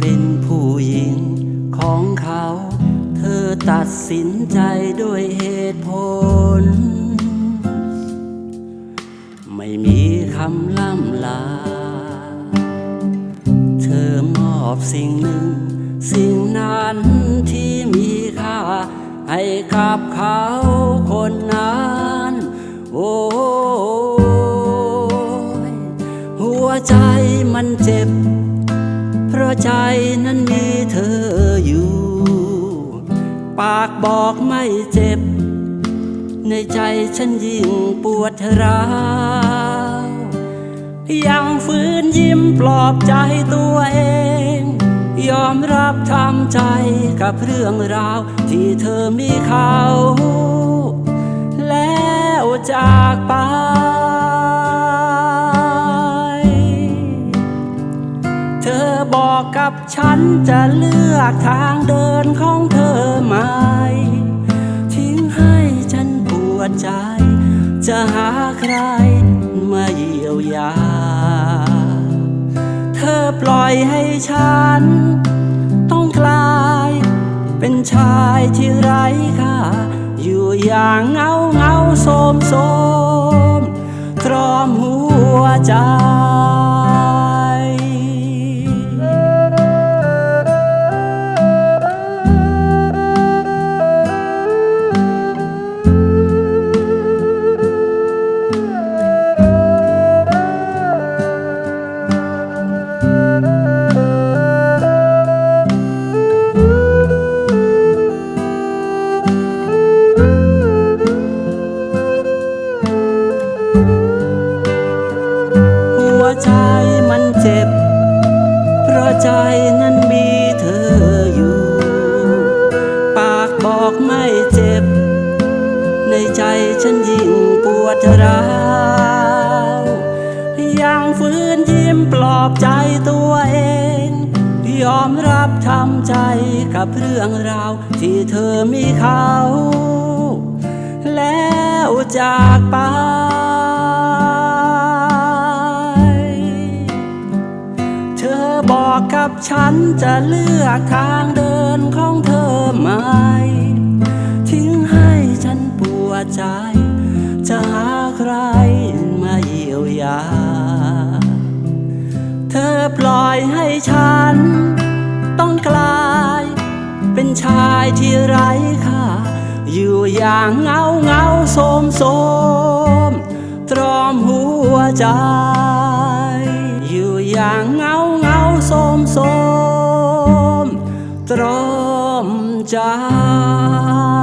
เป็นผู้หญิงของเขา เธอตัดสินใจด้วยเหตุผล ไม่มีคำล่ำลา เธอมอบสิ่งหนึ่ง สิ่งนั้นที่มีค่า ให้กับเขาคนนั้นโอ้หัวใจมันเจ็บ ราะใจนั้นมีเธออยู่ ปากบอกไม่เจ็บ ในใจฉันยิ่งปวดร้าวยังฝืนยิ้มปลอบใจตัวเอง ยอมรับทำใจกับเรื่องราวที่เธอมีเขา บอกกับฉันจะเลือกทางเดินของเธอไหม ทิ้งให้ฉันปวดใจ จะหาใครมาเยียวยา เธอปล่อยให้ฉัน ต้องกลาย เป็นชายที่ไร้ค่าอยู่อย่างเงาเงาโสมโสมตรอมหัวใจ หัวใจมันเจ็บ เพราะใจนั้นมีเธออยู่ ปากบอกไม่เจ็บ ในใจฉันยิ่งปวดร้าวยังฝืนยิ้มปลอบใจตัวเองยอมรับทำใจกับเรื่องราว ที่เธอมีเขา แล้วจากไป ฉันจะเลือกทางเดินของเธอไหม ทิ้งให้ฉันปวดใจ จะหาใครมาเยียวยา เธอปล่อยให้ฉัน ต้องกลาย เป็นชายที่ไร้ค่า อยู่อย่างเงาเงาโสมโสมตรอมหัวใจ อยู่อย่างเงา សូមសូមត្រមចា